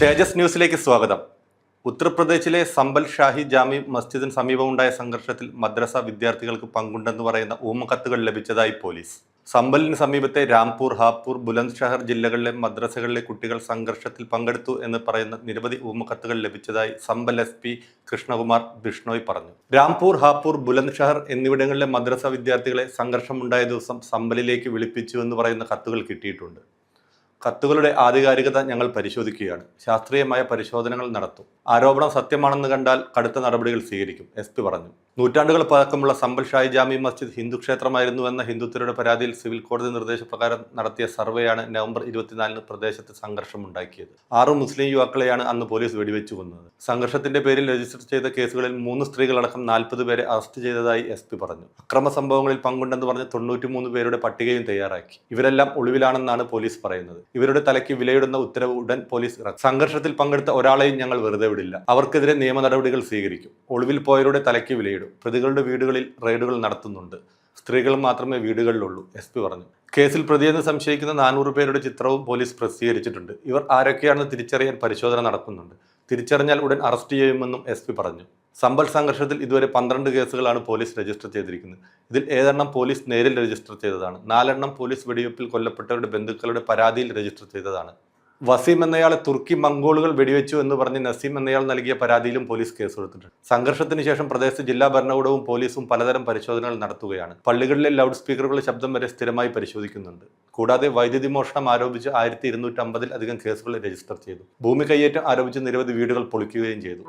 തേജസ് ന്യൂസിലേക്ക് സ്വാഗതം. ഉത്തർപ്രദേശിലെ സമ്പൽ ഷാഹി ജാമി മസ്ജിദിന് സമീപമുണ്ടായ സംഘർഷത്തിൽ മദ്രസ വിദ്യാർത്ഥികൾക്ക് പങ്കുണ്ടെന്ന് പറയുന്ന ഊമക്കത്തുകൾ ലഭിച്ചതായി പോലീസ്. സമ്പലിന് സമീപത്തെ രാംപൂർ ഹാപ്പൂർ ബുലന്ദ് ഷഹർ ജില്ലകളിലെ മദ്രസകളിലെ കുട്ടികൾ സംഘർഷത്തിൽ പങ്കെടുത്തു എന്ന് പറയുന്ന നിരവധി ഊമക്കത്തുകൾ ലഭിച്ചതായി സമ്പൽ എസ് പി കൃഷ്ണകുമാർ ബിഷ്ണോയ് പറഞ്ഞു. രാംപൂർ ഹാപ്പൂർ ബുലന്ദ് ഷഹർ എന്നിവിടങ്ങളിലെ മദ്രസ വിദ്യാർത്ഥികളെ സംഘർഷമുണ്ടായ ദിവസം സമ്പലിലേക്ക് വിളിപ്പിച്ചു എന്ന് പറയുന്ന കത്തുകൾ കിട്ടിയിട്ടുണ്ട്. കത്തുകളുടെ ആധികാരികത ഞങ്ങൾ പരിശോധിക്കുകയാണ്. ശാസ്ത്രീയമായ പരിശോധനകൾ നടത്തും. ആരോപണം സത്യമാണെന്ന് കണ്ടാൽ കടുത്ത നടപടികൾ സ്വീകരിക്കും എസ് പറഞ്ഞു. നൂറ്റാണ്ടുകൾ പഴക്കമുള്ള സമ്പൽ ഷായി ജാമി മസ്ജിദ് ഹിന്ദു ക്ഷേത്രമായിരുന്നുവെന്ന ഹിന്ദുത്വരുടെ പരാതിയിൽ സിവിൽ കോടതി നിർദ്ദേശപ്രകാരം നടത്തിയ സർവേയാണ് നവംബർ ഇരുപത്തിനാലിന് പ്രദേശത്ത് സംഘർഷമുണ്ടാക്കിയത്. ആറ് മുസ്ലിം യുവാക്കളെയാണ് അന്ന് പോലീസ് വെടിവെച്ചു കൊന്നത്. സംഘർഷത്തിന്റെ പേരിൽ രജിസ്റ്റർ ചെയ്ത കേസുകളിൽ മൂന്ന് സ്ത്രീകളടക്കം നാൽപ്പത് പേരെ അറസ്റ്റ് ചെയ്തതായി എസ് പി പറഞ്ഞു. അക്രമ സംഭവങ്ങളിൽ പങ്കുണ്ടെന്ന് പറഞ്ഞ് തൊണ്ണൂറ്റിമൂന്ന് പേരുടെ പട്ടികയും തയ്യാറാക്കി. ഇവരെല്ലാം ഒളിവിലാണെന്നാണ് പോലീസ് പറയുന്നത്. ഇവരുടെ തലയ്ക്ക് വിലയിടുന്ന ഉത്തരവ് ഉടൻ പോലീസ് സംഘർഷത്തിൽ പങ്കെടുത്ത ഒരാളെയും ഞങ്ങൾ വെറുതെ വിടില്ല. അവർക്കെതിരെ നിയമ നടപടികൾ സ്വീകരിക്കും. ഒളിവിൽ പോയവരുടെ തലയ്ക്ക് വിലയിടും. പ്രതികളുടെ വീടുകളിൽ റെയ്ഡുകൾ നടത്തുന്നുണ്ട്. സ്ത്രീകൾ മാത്രമേ വീടുകളിലുള്ളൂ എസ് പി പറഞ്ഞു. കേസിൽ പ്രതിയെന്ന് സംശയിക്കുന്ന നാനൂറ് പേരുടെ ചിത്രവും പോലീസ് പ്രസിദ്ധീകരിച്ചിട്ടുണ്ട്. ഇവർ ആരൊക്കെയാണെന്ന് തിരിച്ചറിയാൻ പരിശോധന നടക്കുന്നുണ്ട്. തിരിച്ചറിഞ്ഞാൽ ഉടൻ അറസ്റ്റ് ചെയ്യുമെന്നും എസ് പി പറഞ്ഞു. സമ്പൽ സംഘർഷത്തിൽ ഇതുവരെ പന്ത്രണ്ട് കേസുകളാണ് പോലീസ് രജിസ്റ്റർ ചെയ്തിരിക്കുന്നത്. ഇതിൽ ഏതെണ്ണം പോലീസ് നേരിൽ രജിസ്റ്റർ ചെയ്തതാണ്? നാലെണ്ണം പോലീസ് വെടിവെപ്പിൽ കൊല്ലപ്പെട്ടവരുടെ ബന്ധുക്കളുടെ പരാതിയിൽ രജിസ്റ്റർ ചെയ്തതാണ്. വസീം എന്നയാളെ തുർക്കി മംഗോളുകൾ വെടിവെച്ചു എന്ന് പറഞ്ഞ് നസീം എന്നയാൾ നൽകിയ പരാതിയിലും പോലീസ് കേസെടുത്തിട്ടുണ്ട് സംഘർഷത്തിന് ശേഷം പ്രദേശത്ത് ജില്ലാ ഭരണകൂടവും പോലീസും പലതരം പരിശോധനകൾ നടത്തുകയാണ്. പള്ളികളിലെ ലൗഡ് സ്പീക്കറുകളുടെ ശബ്ദം വരെ സ്ഥിരമായി പരിശോധിക്കുന്നുണ്ട്. കൂടാതെ വൈദ്യുതി മോഷണം ആരോപിച്ച് ആയിരത്തി ഇരുന്നൂറ്റമ്പതിൽ അധികം കേസുകൾ രജിസ്റ്റർ ചെയ്തു. ഭൂമി കയ്യേറ്റം ആരോപിച്ച് നിരവധി വീടുകൾ പൊളിക്കുകയും ചെയ്തു.